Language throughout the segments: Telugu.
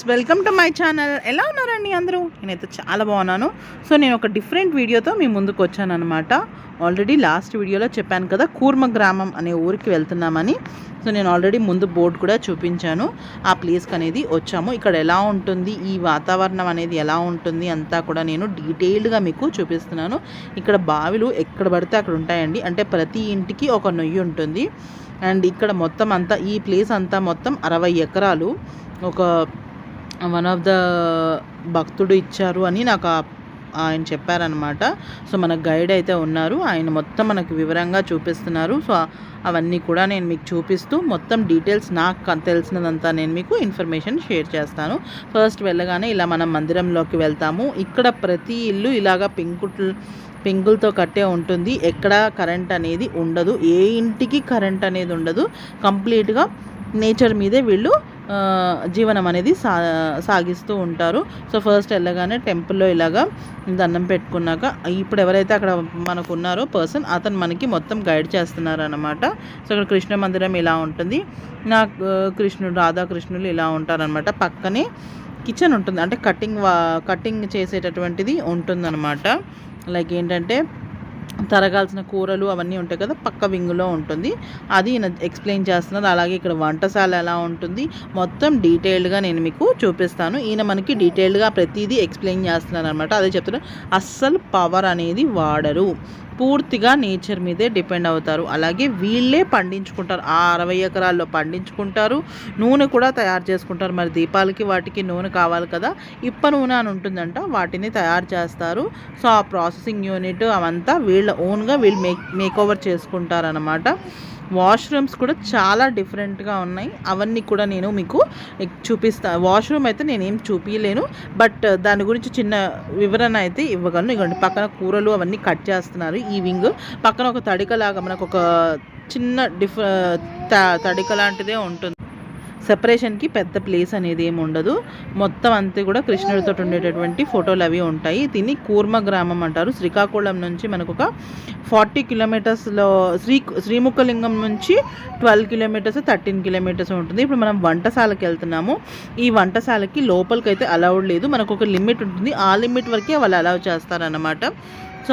Friends welcome to my channel. ఎలా ఉన్నారండి అందరూ? నేనైతే చాలా బాగున్నాను. సో నేను ఒక డిఫరెంట్ వీడియోతో మీ ముందుకు వచ్చాను అనమాట ఆల్రెడీ లాస్ట్ వీడియోలో చెప్పాను కదా కూర్మ గ్రామం అనే ఊరికి వెళ్తున్నామని. సో నేను ఆల్రెడీ ముందు బోర్డు కూడా చూపించాను. ఆ ప్లేస్కి అనేది వచ్చాము. ఇక్కడ ఎలా ఉంటుంది ఈ వాతావరణం అనేది ఎలా ఉంటుంది అంతా కూడా నేను డీటెయిల్డ్గా మీకు చూపిస్తున్నాను. ఇక్కడ బావిలు ఎక్కడ పడితే అక్కడ ఉంటాయండి. అంటే ప్రతి ఇంటికి ఒక నొయ్యి ఉంటుంది. అండ్ ఇక్కడ మొత్తం అంతా ఈ ప్లేస్ అంతా మొత్తం అరవై ఎకరాలు. ఒక వన్ ఆఫ్ ద భక్తుడు ఇచ్చారు అని నాకు ఆ- ఆయన చెప్పారనమాట సో మన గైడ్ అయితే ఉన్నారు. ఆయన మొత్తం మనకు వివరంగా చూపిస్తున్నారు. సో అవన్నీ కూడా నేను మీకు చూపిస్తూ మొత్తం డీటెయిల్స్ నాకు తెలిసినదంతా నేను మీకు ఇన్ఫర్మేషన్ షేర్ చేస్తాను. ఫస్ట్ వెళ్ళగానే ఇలా మనం మందిరంలోకి వెళ్తాము. ఇక్కడ ప్రతి ఇల్లు ఇలాగా పెంకుట్లు పెంకులతో కట్టే ఉంటుంది. ఎక్కడ కరెంట్ అనేది ఉండదు. ఏ ఇంటికి కరెంట్ అనేది ఉండదు. కంప్లీట్గా నేచర్ మీదే వీళ్ళు జీవనం అనేది సా సాగిస్తూ ఉంటారు. సో ఫస్ట్ వెళ్ళగానే టెంపుల్లో ఇలాగా దండం పెట్టుకున్నాక ఇప్పుడు ఎవరైతే అక్కడ మనకు ఉన్నారో పర్సన్ అతను మనకి మొత్తం గైడ్ చేస్తున్నారు అనమాట సో ఇక్కడ కృష్ణ మందిరం ఇలా ఉంటుంది. నాకు కృష్ణుడు రాధాకృష్ణులు ఇలా ఉంటారనమాట పక్కనే కిచెన్ ఉంటుంది. అంటే కటింగ్ వా కటింగ్ చేసేటటువంటిది ఉంటుందన్నమాట. లైక్ ఏంటంటే తరగాల్సిన కూరలు అవన్నీ ఉంటాయి కదా పక్క వింగులో ఉంటుంది. అది ఎక్స్ప్లెయిన్ చేస్తున్నారు అలాగే ఇక్కడ వంటశాల ఎలా ఉంటుంది మొత్తం డీటెయిల్డ్గా నేను మీకు చూపిస్తాను. ఈయన మనకి డీటెయిల్డ్గా ప్రతిదీ ఎక్స్ప్లెయిన్ చేస్తున్నారు అనమాట అదే చెప్తున్నారు అస్సలు పవర్ అనేది వాడరు. పూర్తిగా నేచర్ మీదే డిపెండ్ అవుతారు. అలాగే వీళ్ళే పండించుకుంటారు. ఆ అరవై ఎకరాల్లో పండించుకుంటారు. నూనె కూడా తయారు చేసుకుంటారు. మరి దీపాలకి వాటికి నూనె కావాలి కదా. ఇప్ప నూనె అని ఉంటుందంట. వాటిని తయారు చేస్తారు. సో ఆ ప్రాసెసింగ్ యూనిట్ అవంతా వీళ్ళ ఓన్గా వీళ్ళు మేక్ మేక్ ఓవర్ చేసుకుంటారనమాట వాష్రూమ్స్ కూడా చాలా డిఫరెంట్గా ఉన్నాయి. అవన్నీ కూడా నేను మీకు చూపిస్తా వాష్రూమ్ అయితే నేనేం చూపించలేను బట్ దాని గురించి చిన్న వివరణ అయితే ఇవ్వగలను. ఇవ్వండి పక్కన కూరలు అవన్నీ కట్ చేస్తున్నారు. ఈ వింగ్ పక్కన ఒక తడికలాగా మనకు ఒక చిన్న డిఫ త- తడిక లాంటిదే ఉంటుంది. సెపరేషన్కి పెద్ద ప్లేస్ అనేది ఏమి ఉండదు. మొత్తం అంతే కూడా కృష్ణుడితో ఉండేటటువంటి ఫోటోలు అవి ఉంటాయి. దీన్ని కూర్మ గ్రామం అంటారు. శ్రీకాకుళం నుంచి మనకు ఒక ఫార్టీ కిలోమీటర్స్లో శ్రీ శ్రీముఖలింగం నుంచి ట్వెల్వ్ కిలోమీటర్స్ థర్టీన్ కిలోమీటర్స్ ఉంటుంది. ఇప్పుడు మనం వంటశాలకి వెళ్తున్నాము. ఈ వంటశాలకి లోపలికి అయితే అలౌడ్ లేదు. మనకు ఒక లిమిట్ ఉంటుంది. ఆ లిమిట్ వరకే వాళ్ళు అలౌ చేస్తారన్నమాట. సో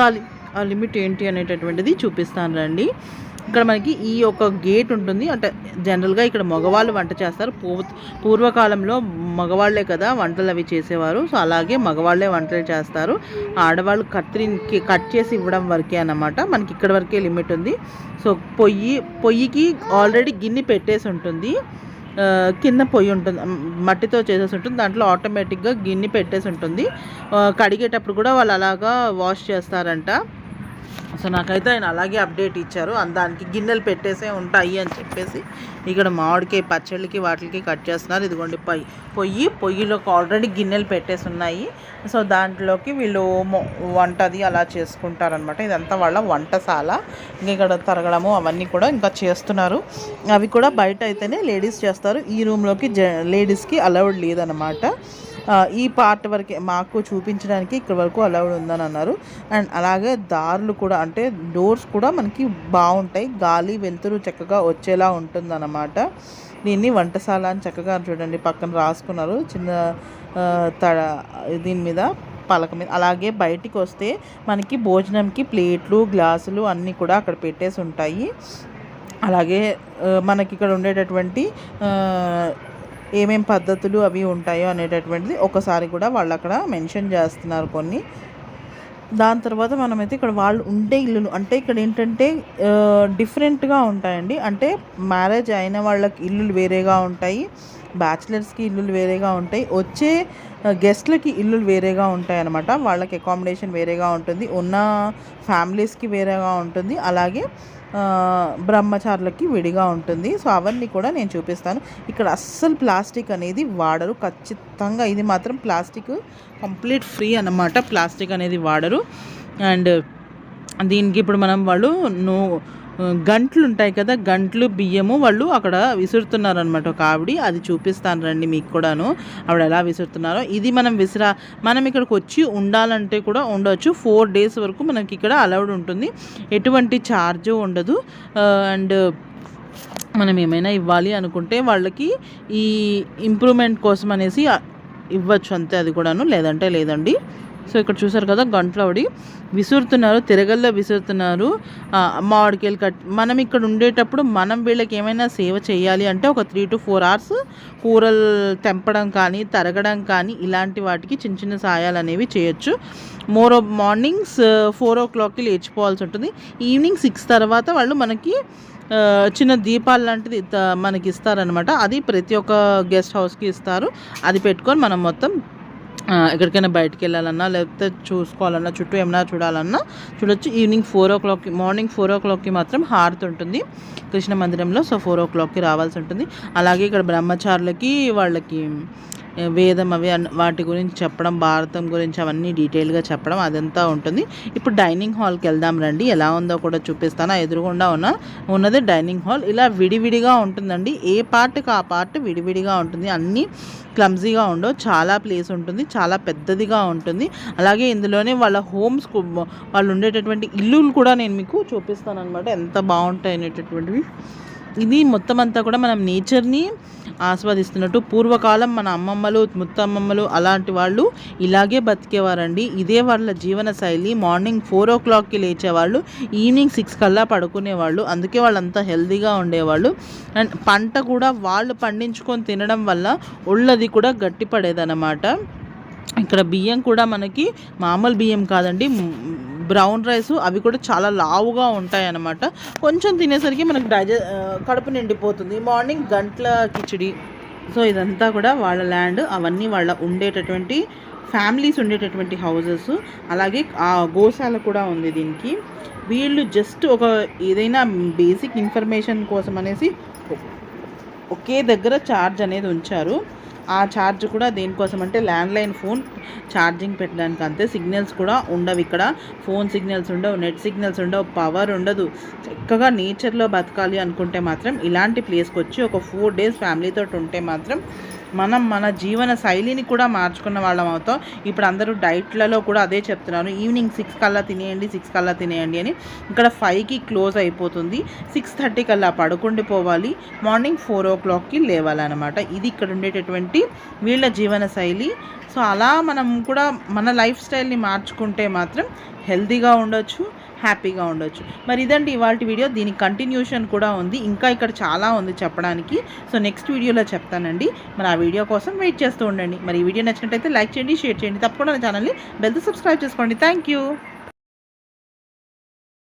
ఆ లిమిట్ ఏంటి అనేటటువంటిది చూపిస్తాను రండి. ఇక్కడ మనకి ఈ ఒక గేట్ ఉంటుంది. అంటే జనరల్గా ఇక్కడ మగవాళ్ళు వంట చేస్తారు. పూ పూర్వకాలంలో మగవాళ్ళే కదా వంటలు అవి చేసేవారు. సో అలాగే మగవాళ్ళే వంటలు చేస్తారు. ఆడవాళ్ళు కత్తిరికి కట్ చేసి ఇవ్వడం వరకే అన్నమాట. మనకి ఇక్కడ వరకే లిమిట్ ఉంది. సో పొయ్యి పొయ్యికి ఆల్రెడీ గిన్నె పెట్టేసి ఉంటుంది. కింద పొయ్యి ఉంటుంది. మట్టితో చేసేసి ఉంటుంది. దాంట్లో ఆటోమేటిక్గా గిన్నె పెట్టేసి ఉంటుంది. కడిగేటప్పుడు కూడా వాళ్ళు అలాగా వాష్ చేస్తారంట. సో నాకైతే ఆయన అలాగే అప్డేట్ ఇచ్చారు. దానికి గిన్నెలు పెట్టేసే ఉంటాయి అని చెప్పేసి ఇక్కడ మామిడికి పచ్చళ్ళకి వాటికి కట్ చేస్తున్నారు. ఇదిగోండి పొయ్యి. పొయ్యి పొయ్యిలోకి ఆల్రెడీ గిన్నెలు పెట్టేసి ఉన్నాయి. సో దాంట్లోకి వీళ్ళు వంటది అలా చేసుకుంటారనమాట ఇదంతా వాళ్ళ వంటశాల. ఇక్కడ తరగడము అవన్నీ కూడా ఇంకా చేస్తున్నారు. అవి కూడా బయట అయితేనే లేడీస్ చేస్తారు. ఈ రూమ్లోకి జ లేడీస్కి అలౌడ్ లేదనమాట ఈ పార్ట్ వరకే మాకు చూపించడానికి ఇక్కడ వరకు అలౌడ్ ఉందని అన్నారు అండ్ అలాగే దారులు కూడా అంటే డోర్స్ కూడా మనకి బాగుంటాయి. గాలి వెలుతురు చక్కగా వచ్చేలా ఉంటుందన్నమాట. దీన్ని వంటశాల అని చక్కగా చూడండి. పక్కన రాసుకున్నారు. చిన్న తడ దీని మీద పలక మీద. అలాగే బయటికి వస్తే మనకి భోజనంకి ప్లేట్లు గ్లాసులు అన్నీ కూడా అక్కడ పెట్టేసి ఉంటాయి. అలాగే మనకి ఇక్కడ ఉండేటటువంటి ఏమేం పద్ధతులు అవి ఉంటాయో అనేటటువంటిది ఒకసారి కూడా వాళ్ళు అక్కడ మెన్షన్ చేస్తున్నారు కొన్ని. దాని తర్వాత మనమైతే ఇక్కడ వాళ్ళు ఉండే ఇల్లులు అంటే ఇక్కడ ఏంటంటే డిఫరెంట్గా ఉంటాయండి. అంటే మ్యారేజ్ అయిన వాళ్ళకి ఇల్లులు వేరేగా ఉంటాయి. బ్యాచిలర్స్కి ఇల్లులు వేరేగా ఉంటాయి. వచ్చే గెస్ట్లకి ఇల్లులు వేరేగా ఉంటాయి అనమాట వాళ్ళకి అకామిడేషన్ వేరేగా ఉంటుంది. ఉన్న ఫ్యామిలీస్కి వేరేగా ఉంటుంది. అలాగే బ్రహ్మచారులకి విడిగా ఉంటుంది. సో అవన్నీ కూడా నేను చూపిస్తాను. ఇక్కడ అస్సలు ప్లాస్టిక్ అనేది వాడరు. ఖచ్చితంగా ఇది మాత్రం ప్లాస్టిక్ కంప్లీట్ ఫ్రీ అనమాట ప్లాస్టిక్ అనేది వాడరు. అండ్ దీనికి ఇప్పుడు మనం వాళ్ళు నో గంట్లు ఉంటాయి కదా గంట్లు బియ్యము వాళ్ళు అక్కడ విసురుతున్నారు అనమాట ఒక ఆవిడ. అది చూపిస్తాను రండి మీకు కూడాను. ఆవిడ ఎలా విసురుతున్నారో. ఇది మనం విసిరా మనం ఇక్కడికి వచ్చి ఉండాలంటే కూడా ఉండొచ్చు. ఫోర్ డేస్ వరకు మనకి ఇక్కడ అలౌడ్ ఉంటుంది. ఎటువంటి ఛార్జ్ ఉండదు. అండ్ మనం ఏమైనా ఇవ్వాలి అనుకుంటే వాళ్ళకి ఈ ఇంప్రూవ్మెంట్ కోసం అనేసి ఇవ్వచ్చు అంతే అది కూడాను. లేదంటే లేదండి. సో ఇక్కడ చూసారు కదా గంటలవడి. విసురుతున్నారు తిరగల్లో విసురుతున్నారు. ఆ, మామిడికాయలు కట్ మనం ఇక్కడ ఉండేటప్పుడు మనం వీళ్ళకి ఏమైనా సేవ చేయాలి అంటే ఒక త్రీ టు ఫోర్ అవర్స్ కూరలు తెంపడం కానీ తరగడం కానీ ఇలాంటి వాటికి చిన్న చిన్న సాయాలు అనేవి చేయొచ్చు. మోర్ మార్నింగ్స్ ఫోర్ ఓ క్లాక్కి లేచిపోవాల్సి ఉంటుంది. ఈవినింగ్ సిక్స్ తర్వాత వాళ్ళు మనకి చిన్న దీపాలు లాంటిది మనకి ఇస్తారనమాట అది ప్రతి ఒక్క గెస్ట్ హౌస్కి ఇస్తారు. అది పెట్టుకొని మనం మొత్తం ఎక్కడికైనా బయటికి వెళ్ళాలన్నా లేకపోతే చూసుకోవాలన్నా చుట్టూ ఏమైనా చూడాలన్నా చూడొచ్చు. ఈవినింగ్ ఫోర్ ఓ క్లాక్కి మార్నింగ్ ఫోర్ ఓ క్లాక్కి మాత్రం హారతి ఉంటుంది. కృష్ణ మందిరంలో సో ఫోర్ ఓ క్లాక్కి రావాల్సి ఉంటుంది. అలాగే ఇక్కడ బ్రహ్మచారులకి వాళ్ళకి వేదం అవి వాటి గురించి చెప్పడం భారతం గురించి అవన్నీ డీటెయిల్గా చెప్పడం అదంతా ఉంటుంది. ఇప్పుడు డైనింగ్ హాల్కి వెళ్దాం రండి. ఎలా ఉందో కూడా చూపిస్తాను. ఎదురుగుండా ఉన్న ఉన్నది డైనింగ్ హాల్. ఇలా విడివిడిగా ఉంటుందండి. ఏ పార్ట్కి ఆ పార్ట్ విడివిడిగా ఉంటుంది. అన్నీ క్లమ్జీగా ఉండవు. చాలా ప్లేస్ ఉంటుంది. చాలా పెద్దదిగా ఉంటుంది. అలాగే ఇందులోనే వాళ్ళ హోమ్స్ వాళ్ళు ఉండేటటువంటి ఇల్లులు కూడా నేను మీకు చూపిస్తాను అనమాట ఎంత బాగుంటాయి అనేటటువంటివి. ఇది మొత్తం అంతా కూడా మనం నేచర్ని ఆస్వాదిస్తున్నట్టు పూర్వకాలం మన అమ్మమ్మలు ముత్తమ్మమ్మలు అలాంటి వాళ్ళు ఇలాగే బతికేవారండి. ఇదే వాళ్ళ జీవన శైలి. మార్నింగ్ ఫోర్ ఓ క్లాక్కి లేచేవాళ్ళు ఈవినింగ్ సిక్స్ కల్లా పడుకునేవాళ్ళు అందుకే వాళ్ళంతా హెల్దీగా ఉండేవాళ్ళు. అండ్ పంట కూడా వాళ్ళు పండించుకొని తినడం వల్ల ఒళ్ళది కూడా గట్టిపడేదన్నమాట. ఇక్కడ బియ్యం కూడా మనకి మామూలు బియ్యం కాదండి. బ్రౌన్ రైస్ అవి కూడా చాలా లావుగా ఉంటాయి అన్నమాట కొంచెం తినేసరికి మనకు డైజె కడుపు నిండిపోతుంది. మార్నింగ్ గంటల కిచిడి. సో ఇదంతా కూడా వాళ్ళ ల్యాండ్. అవన్నీ వాళ్ళ ఉండేటటువంటి ఫ్యామిలీస్ ఉండేటటువంటి హౌజెస్ అలాగే ఆ గోశాల కూడా ఉంది దీనికి. వీళ్ళు జస్ట్ ఒక ఏదైనా బేసిక్ ఇన్ఫర్మేషన్ కోసం అనేసి ఒకే దగ్గర ఛార్జ్ అనేది ఉంచారు. ఆ ఛార్జ్ కూడా దేనికోసం అంటే ల్యాండ్లైన్ ఫోన్ ఛార్జింగ్ పెట్టడానికి అంతే. సిగ్నల్స్ కూడా ఉండవు ఇక్కడ. ఫోన్ సిగ్నల్స్ ఉండవు నెట్ సిగ్నల్స్ ఉండవు పవర్ ఉండదు. చక్కగా నేచర్లో బతకాలి అనుకుంటే మాత్రం ఇలాంటి ప్లేస్కి వచ్చి ఒక ఫోర్ డేస్ ఫ్యామిలీతో ఉంటే మాత్రం మనం మన జీవన శైలిని కూడా మార్చుకున్న వాళ్ళం అవుతాం. ఇప్పుడు అందరూ డైట్లలో కూడా అదే చెప్తున్నారు. ఈవినింగ్ సిక్స్ కల్లా తినేయండి సిక్స్ కల్లా తినేయండి అని. ఇక్కడ ఫైవ్కి క్లోజ్ అయిపోతుంది. సిక్స్ థర్టీ కల్లా పడుకుండి పోవాలి. మార్నింగ్ ఫోర్ ఓ క్లాక్కి లేవాలన్నమాట. ఇది ఇక్కడ ఉండేటటువంటి వీళ్ళ జీవన శైలి. సో అలా మనం కూడా మన లైఫ్ స్టైల్ని మార్చుకుంటే మాత్రం హెల్తీగా ఉండొచ్చు. హ్యాపీగా ఉండొచ్చు. మరి ఇదండి ఇవాళ వీడియో. దీని కంటిన్యూషన్ కూడా ఉంది. ఇంకా ఇక్కడ చాలా ఉంది చెప్పడానికి. సో నెక్స్ట్ వీడియోలో చెప్తానండి. మరి ఆ వీడియో కోసం వెయిట్ చేస్తూ ఉండండి. మరి ఈ వీడియో నచ్చినట్టయితే లైక్ చేయండి షేర్ చేయండి. తప్పకుండా నా ఛానల్ని బెల్తో సబ్స్క్రైబ్ చేసుకోండి. Thank you